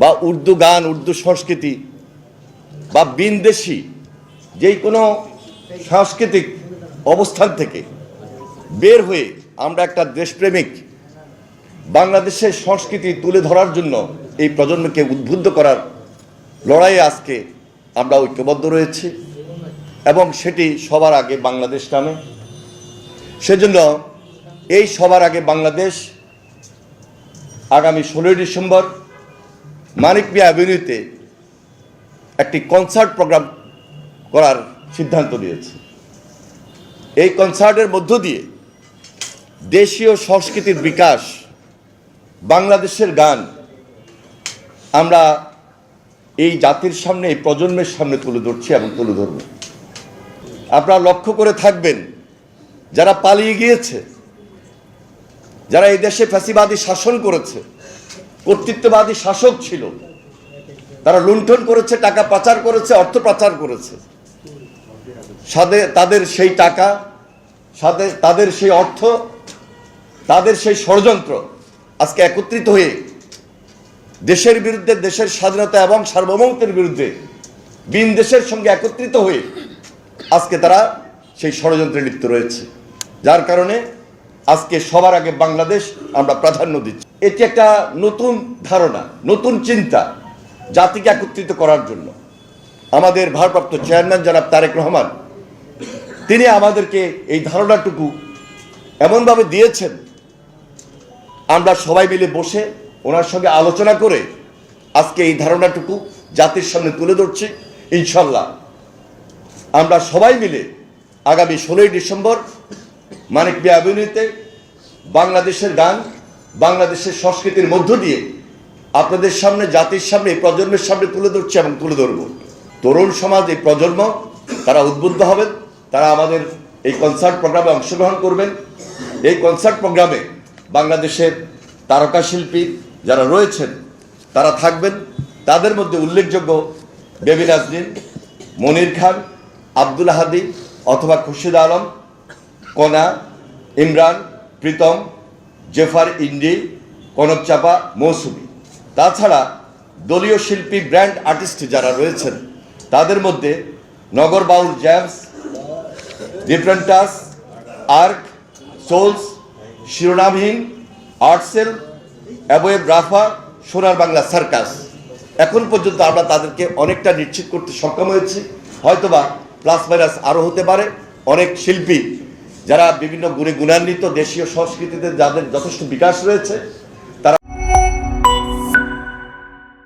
বা উর্দু গান, উর্দু সংস্কৃতি বা বিনদেশি যেই কোনো সাংস্কৃতিক অবস্থান থেকে বের হয়ে আমরা একটা দেশপ্রেমিক বাংলাদেশের সংস্কৃতি তুলে ধরার জন্য এই প্রজন্মকে উদ্বুদ্ধ করার লড়াইয়ে আজকে আমরা ঐক্যবদ্ধ রয়েছি এবং সেটি সবার আগে বাংলাদেশ নামে। সেজন্য এই সবার আগে বাংলাদেশ আগামী ষোলোই ডিসেম্বর মানিক মিয়া অ্যাভিনিউতে একটি কনসার্ট প্রোগ্রাম করার সিদ্ধান্ত নিয়েছে। এই কনসার্টের মধ্য দিয়ে দেশীয় সংস্কৃতির বিকাশ, বাংলাদেশের গান, আমরা এই জাতির সামনে, এই প্রজন্মের সামনে তুলে ধরছি এবং তুলে ধরব। আপনারা লক্ষ্য করে থাকবেন, যারা পালিয়ে গিয়েছে, যারা এই দেশে ফ্যাসিবাদী শাসন করেছে কর্তৃত্ববাদী শাসক ছিল। তারা লুণ্ঠন করেছে, টাকা পাচার করেছে, অর্থ পাচার করেছে। সাথে তাদের সেই টাকা সাথে তাদের সেই অর্থ, তাদের সেই ষড়যন্ত্র আজকে একত্রিত হয়ে দেশের বিরুদ্ধে, দেশের স্বাধীনতা এবং সার্বভৌমত্বের বিরুদ্ধে বিন দেশের সঙ্গে একত্রিত হয়ে আজকে তারা সেই ষড়যন্ত্রে লিপ্ত রয়েছে। যার কারণে আজকে সবার আগে বাংলাদেশ আমরা প্রাধান্য দিচ্ছি। এটি একটা নতুন ধারণা, নতুন চিন্তা জাতিকে একত্রিত করার জন্য। আমাদের ভারপ্রাপ্ত চেয়ারম্যান জনাব তারেক রহমান, তিনি আমাদেরকে এই ধারণাটুকু এমনভাবে দিয়েছেন, আমরা সবাই মিলে বসে ওনার সঙ্গে আলোচনা করে আজকে এই ধারণাটুকু জাতির সামনে তুলে ধরছি। ইনশাল্লাহ আমরা সবাই মিলে আগামী ষোলোই ডিসেম্বর মানিক বিয়া অ্যাভিনিউতে বাংলাদেশের গান, বাংলাদেশের সংস্কৃতির মধ্য দিয়ে আপনাদের সামনে, জাতির সামনে প্রজন্মের সামনে তুলে ধরছি এবং তুলে ধরব। তরুণ সমাজ, এই প্রজন্ম, তারা উদ্বুদ্ধ হবেন, তারা আমাদের এই কনসার্ট প্রোগ্রামে অংশগ্রহণ করবেন। এই কনসার্ট প্রোগ্রামে বাংলাদেশের তারকা শিল্পী যারা রয়েছেন, তারা থাকবেন। তাদের মধ্যে উল্লেখযোগ্য বেবি নাজরিন মনির খান, আব্দুল হাদি অথবা খুরশিদ আলম কনা, ইমরান, প্রীতম, জেফার ইন্ডি, কনক চাপা, মৌসুমি। তাছাড়া দলীয় শিল্পী, ব্র্যান্ড আর্টিস্ট যারা রয়েছেন, তাদের মধ্যে নগর বাউল জ্যামস, ডিফারেন্টাস, আর্ক, সোলস, শিরোনামহীন, আর্টসেল, অ্যাবোয়েব রাফা, সোনার বাংলা সার্কাস। এখন পর্যন্ত আমরা তাদেরকে অনেকটা নিশ্চিত করতে সক্ষম হয়েছি। হয়তোবা প্লাস মাইনাস আরও হতে পারে। অনেক শিল্পী যারা বিভিন্ন গুণে গুণান্বিত দেশীয় সংস্কৃতিতে যাদের যথেষ্ট বিকাশ রয়েছে